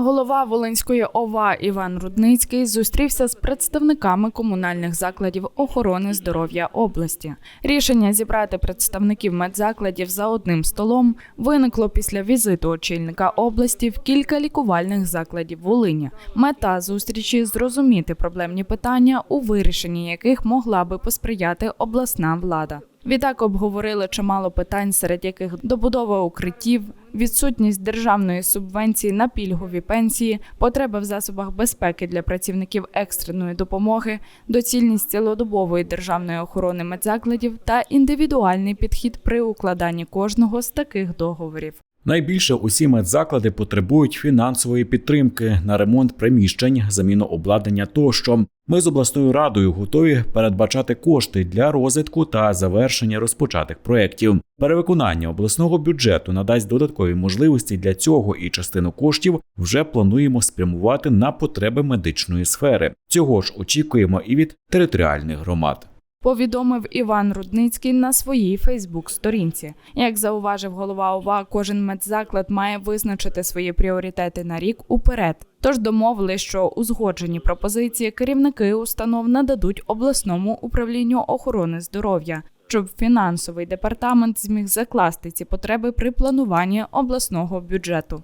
Голова Волинської ОВА Іван Рудницький зустрівся з представниками комунальних закладів охорони здоров'я області. Рішення зібрати представників медзакладів за одним столом виникло після візиту очільника області в кілька лікувальних закладів Волині. Мета зустрічі зрозуміти проблемні питання, у вирішенні яких могла би посприяти обласна влада. Відтак обговорили чимало питань, серед яких добудова укриттів, відсутність державної субвенції на пільгові пенсії, потреба в засобах безпеки для працівників екстреної допомоги, доцільність цілодобової державної охорони медзакладів та індивідуальний підхід при укладанні кожного з таких договорів. Найбільше усі медзаклади потребують фінансової підтримки на ремонт приміщень, заміну обладнання тощо. Ми з обласною радою готові передбачати кошти для розвитку та завершення розпочатих проєктів. Перевиконання обласного бюджету надасть додаткові можливості для цього, і частину коштів вже плануємо спрямувати на потреби медичної сфери. Цього ж очікуємо і від територіальних громад. Повідомив Іван Рудницький на своїй Фейсбук-сторінці. Як зауважив голова ОВА, кожен медзаклад має визначити свої пріоритети на рік уперед. Тож домовили, що узгоджені пропозиції керівники установ нададуть обласному управлінню охорони здоров'я, щоб фінансовий департамент зміг закласти ці потреби при плануванні обласного бюджету.